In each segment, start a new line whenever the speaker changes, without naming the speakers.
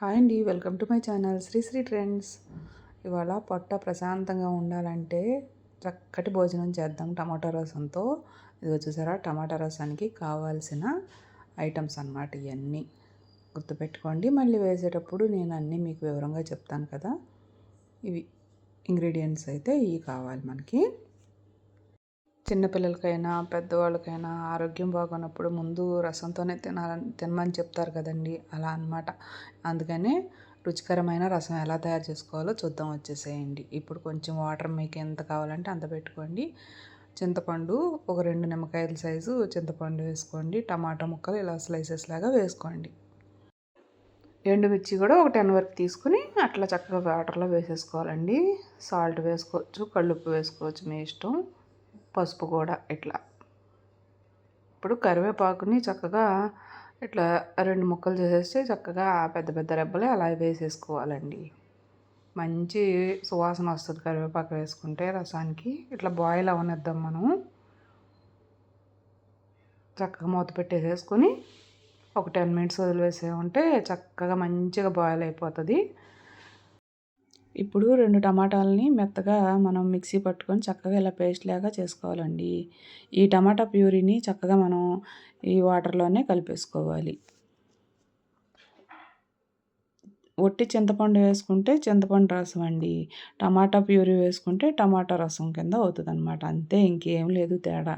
Hi అండి welcome to my channel Sri Sri trends. ఇవాళ పొట్ట ప్రశాంతంగా ఉండాలంటే చక్కటి భోజనం చేద్దాం టమాటా రసంతో. ఇది చూసారా టమాటా రసానికి కావాల్సిన ఐటమ్స్ అన్నమాట ఇవన్నీ గుర్తుపెట్టుకోండి మళ్ళీ వేసేటప్పుడు నేను అన్నీ మీకు వివరంగా చెప్తాను కదా. ఇవి ఇంగ్రీడియంట్స్ అయితే ఇవి కావాలి మనకి. చిన్నపిల్లలకైనా పెద్దవాళ్ళకైనా ఆరోగ్యం బాగున్నప్పుడు ముందు రసంతోనే తినాలని తినమని చెప్తారు కదండి. అలా అనమాట అందుకనే రుచికరమైన రసం ఎలా తయారు చేసుకోవాలో చూద్దాం వచ్చేసేయండి. ఇప్పుడు కొంచెం వాటర్ మీకు ఎంత కావాలంటే అంత పెట్టుకోండి. చింతపండు ఒక రెండు నిమ్మకాయల సైజు చింతపండు వేసుకోండి. టమాటా ముక్కలు ఇలా స్లైసెస్ లాగా వేసుకోండి. ఎండుమిర్చి కూడా ఒక టెన్ వరకు తీసుకుని అట్లా చక్కగా వాటర్లో వేసేసుకోవాలండి. సాల్ట్ వేసుకోవచ్చు కళ్ళుప్పు వేసుకోవచ్చు మీ ఇష్టం. పసుపు కూడా ఇట్లా. ఇప్పుడు కరివేపాకుని చక్కగా ఇట్లా రెండు ముక్కలు చేసేస్తే చక్కగా పెద్ద పెద్ద రెబ్బలే అలా వేసేసుకోవాలండి. మంచి సువాసన వస్తుంది కరివేపాకు వేసుకుంటే రసానికి. ఇట్లా బాయిల్ అవనిద్దాం మనం. చక్కగా మూత పెట్టేసేసుకొని ఒక టెన్ మినిట్స్ వదిలివేసే ఉంటే చక్కగా మంచిగా బాయిల్ అయిపోతుంది. ఇప్పుడు రెండు టమాటాలని మెత్తగా మనం మిక్సీ పట్టుకొని చక్కగా ఇలా పేస్ట్ లాగా చేసుకోవాలండి. ఈ టమాటా ప్యూరీని చక్కగా మనం ఈ వాటర్లోనే కలిపేసుకోవాలి. ఒట్టి చింతపండు వేసుకుంటే చింతపండు రసం అండి. టమాటా ప్యూరీ వేసుకుంటే టమాటా రసం కింద అవుతుంది అనమాట అంతే ఇంకేం లేదు తేడా.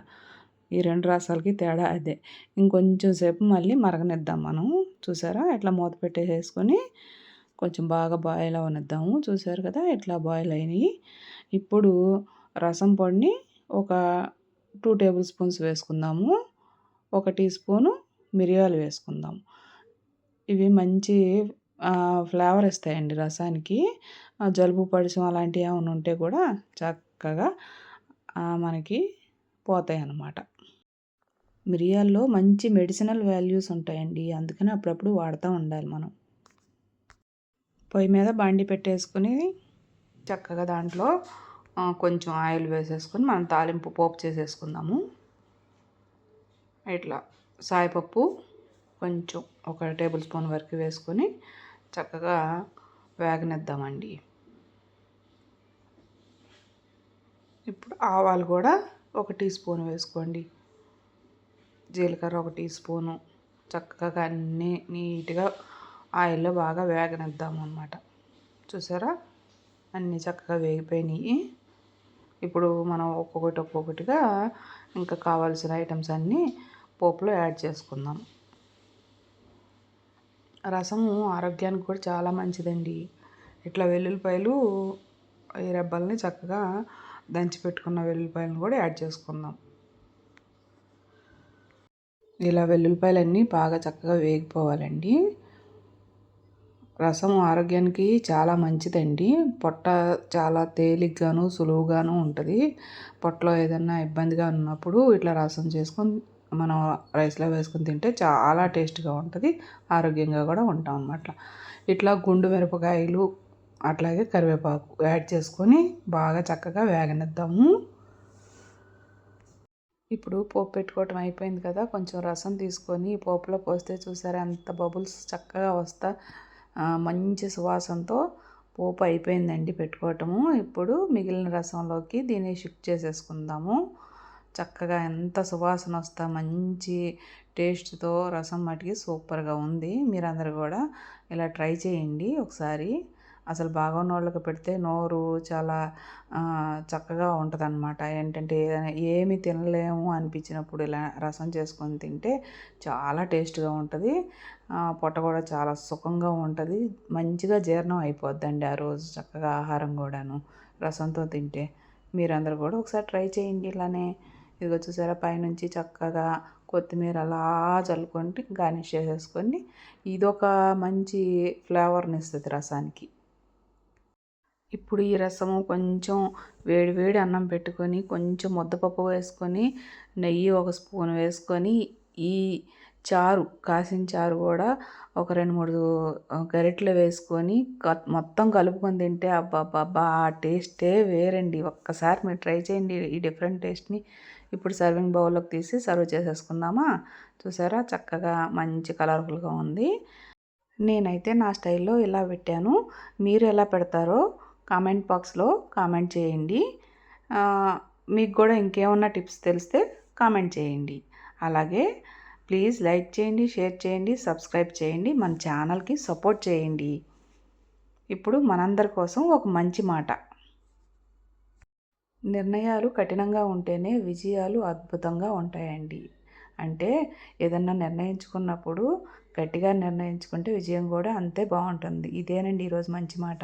ఈ రెండు రసాలకి తేడా అదే. ఇంకొంచెం సేపు మళ్ళీ మరగనిద్దాం మనం. చూసారా? ఇట్లా మూత పెట్టేసేసుకొని కొంచెం బాగా బాయిల్ అవనిద్దాము. చూసారు కదా ఇట్లా బాయిల్ అయినాయి. ఇప్పుడు రసం పొడిని ఒక టూ టేబుల్ స్పూన్స్ వేసుకుందాము. ఒక టీ స్పూను మిరియాలు వేసుకుందాం. ఇవి మంచి ఫ్లేవర్ ఇస్తాయండి రసానికి. జలుబు పడిసం అలాంటివి ఏమైనా ఉంటే కూడా చక్కగా మనకి పోతాయి అన్నమాట మిరియాల్లో మంచి మెడిసినల్ వాల్యూస్ ఉంటాయండి. అందుకని అప్పుడప్పుడు వాడుతూ ఉండాలి మనం. పొయ్యి మీద బండి పెట్టేసుకుని చక్కగా దాంట్లో కొంచెం ఆయిల్ వేసేసుకొని మనం తాలింపు పోపు చేసేసుకుందాము. ఇట్లా సాయిపప్పు కొంచెం ఒక టేబుల్ స్పూన్ వరకు వేసుకొని చక్కగా వేగనిద్దామండి. ఇప్పుడు ఆవాలు కూడా ఒక టీ స్పూన్ వేసుకోండి. జీలకర్ర ఒక టీ స్పూను. చక్కగా అన్నీ నీట్గా ఆయిల్లో బాగా వేగనిద్దాము అనమాట చూసారా? అన్నీ చక్కగా వేగిపోయినాయి. ఇప్పుడు మనం ఒక్కొక్కటి ఒక్కొక్కటిగా ఇంకా కావాల్సిన ఐటమ్స్ అన్నీ పోపులో యాడ్ చేసుకుందాం. రసము ఆరోగ్యానికి కూడా చాలా మంచిదండి. ఇట్లా వెల్లుల్లిపాయలు ఈ రెబ్బల్ని చక్కగా దంచి పెట్టుకున్న వెల్లుల్లిపాయలను కూడా యాడ్ చేసుకుందాం. ఇలా వెల్లుల్లిపాయలన్నీ బాగా చక్కగా వేగిపోవాలండి. రసం ఆరోగ్యానికి చాలా మంచిదండి. పొట్ట చాలా తేలిగ్గాను సులువుగాను ఉంటుంది. పొట్టలో ఏదన్నా ఇబ్బందిగా ఉన్నప్పుడు ఇట్లా రసం చేసుకొని మనం రైస్లో వేసుకొని తింటే చాలా టేస్ట్గా ఉంటుంది. ఆరోగ్యంగా కూడా ఉంటాం అన్నమాట. ఇట్లా గుండు మిరపకాయలు అట్లాగే కరివేపాకు యాడ్ చేసుకొని బాగా చక్కగా వేగనిద్దాము. ఇప్పుడు పోపు పెట్టుకోవటం అయిపోయింది కదా కొంచెం రసం తీసుకొని పోపులో పోస్తే చూసారా ఎంత బబుల్స్ చక్కగా వస్తా మంచి సువాసనతో పోపు అయిపోయిందండి పెట్టుకోవటము. ఇప్పుడు మిగిలిన రసంలోకి దీన్ని షిఫ్ట్ చేసేసుకుందాము. చక్కగా ఎంత సువాసన వస్తా మంచి టేస్ట్తో రసం మటుకి సూపర్గా ఉంది. మీరందరూ కూడా ఇలా ట్రై చేయండి ఒకసారి. అసలు బాగున్న వాళ్ళకి పెడితే నోరు చాలా చక్కగా ఉంటుంది అనమాట ఏంటంటే ఏమి తినలేము అనిపించినప్పుడు ఇలా రసం చేసుకొని తింటే చాలా టేస్ట్గా ఉంటుంది. పొట్ట కూడా చాలా సుఖంగా ఉంటుంది. మంచిగా జీర్ణం అయిపోద్దండి ఆ రోజు చక్కగా ఆహారం కూడాను రసంతో తింటే. మీరందరూ కూడా ఒకసారి ట్రై చేయండి ఇలానే. ఇదిగో చూసారా పైనుంచి చక్కగా కొత్తిమీర అలా చల్లుకొని గార్నిష్ చేసేసుకొని ఇదొక మంచి ఫ్లేవర్ని ఇస్తుంది రసానికి. ఇప్పుడు ఈ రసము కొంచెం వేడి వేడి అన్నం పెట్టుకొని కొంచెం ముద్దపప్పు వేసుకొని నెయ్యి ఒక స్పూన్ వేసుకొని ఈ చారు కాసిన చారు కూడా ఒక రెండు మూడు గరిటెలు వేసుకొని మొత్తం కలుపుకొని తింటే అబ్బాబ్బా ఆ టేస్టే వేరండి. ఒక్కసారి మీరు ట్రై చేయండి ఈ డిఫరెంట్ టేస్ట్ని. ఇప్పుడు సర్వింగ్ బౌల్లోకి తీసి సర్వ్ చేసేసుకుందామా? చూసారా? చక్కగా మంచి కలర్ఫుల్గా ఉంది. నేనైతే నా స్టైల్లో ఇలా పెట్టాను. మీరు ఎలా పెడతారో కామెంట్ బాక్స్లో కామెంట్ చేయండి. మీకు కూడా ఇంకేమన్నా టిప్స్ తెలిస్తే కామెంట్ చేయండి. అలాగే ప్లీజ్ లైక్ చేయండి షేర్ చేయండి సబ్స్క్రైబ్ చేయండి మన ఛానల్కి సపోర్ట్ చేయండి. ఇప్పుడు మనందరి కోసం ఒక మంచి మాట. నిర్ణయాలు కఠినంగా ఉంటేనే విజయాలు అద్భుతంగా ఉంటాయండి. అంటే ఏదన్నా నిర్ణయించుకున్నప్పుడు గట్టిగా నిర్ణయించుకుంటే విజయం కూడా అంతే బాగుంటుంది. ఇదేనండి ఈరోజు మంచి మాట.